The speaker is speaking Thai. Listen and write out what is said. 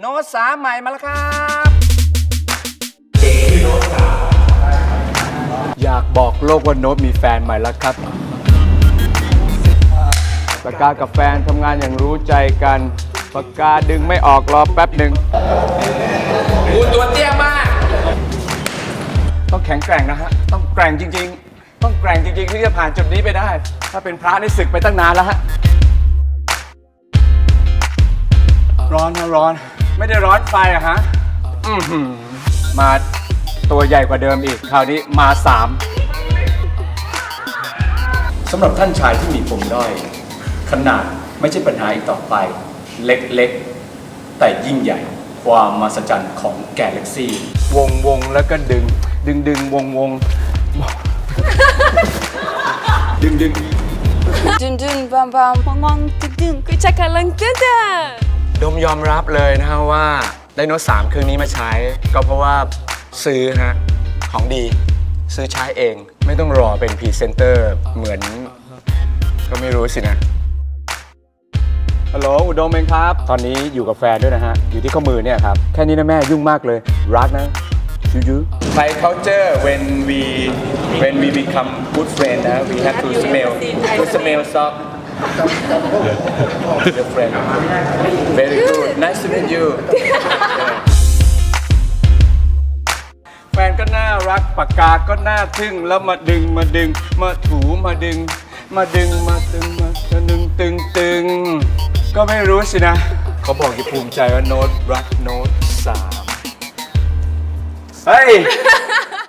โน้ตสามใหม่มาแล้วครับอยากบอกโลกว่าโน้ตมีแฟนใหม่แล้วครับปากกากับแฟนทำงานอย่างรู้ใจกันปากกาดึงไม่ออกรอแป๊บหนึ่งกูตัวเตี้ยมาก ต้องแข็งแกร่งนะฮะ ต้องแกร่งจริง ๆ ต้องแกร่งจริง ๆ ที่จะผ่านจุดนี้ไปได้ ถ้าเป็นพระนี่ศึกไปตั้งนานแล้วฮะ ร้อนนะร้อน ไม่ได้ร้อนไฟอะฮะอือหือมาตัวใหญ่กว่าเดิมอีก คราวนี้มาสาม สำหรับท่านชายที่มีผมด้อย ขนาดไม่ใช่ปัญหาอีกต่อไป เล็กๆ แต่ยิ่งใหญ่ความมหัศจรรย์ของแกาแล็กซี่ วงวงแล้วก็ดึง ดึงดึงวงวงดึงดึง Dün dün bam bam bam bam dün dün kıçakalan dede. โดมยอมรับเลยนะฮะว่าไดโนสามเครื่องนี้มาใช้ ก็เพราะว่าซื้อฮะ ของดี ซื้อใช้เองไม่ต้องรอเป็นพรีเซนเตอร์เหมือน ก็ไม่รู้สินะ ฮัลโหลอุดมเองครับ ตอนนี้อยู่กับแฟนด้วยนะฮะ อยู่ที่ข้อมือเนี่ยครับ แค่นี้นะแม่ยุ่งมากเลย รักนะยูยู Thai culture when we when we become good friend นะ we have to smell to smell salt your friend very good nice to meet you แฟนก็น่ารักปากกาก็น่าทึ่งแล้วมาดึงมาดึง มาถูมาดึง มาดึงมาตึงมาตึงตึงตึงก็ไม่รู้สินะ เขาบอกจะภูมิใจว่าโน้ตรักโน้ตสามเฮ้ย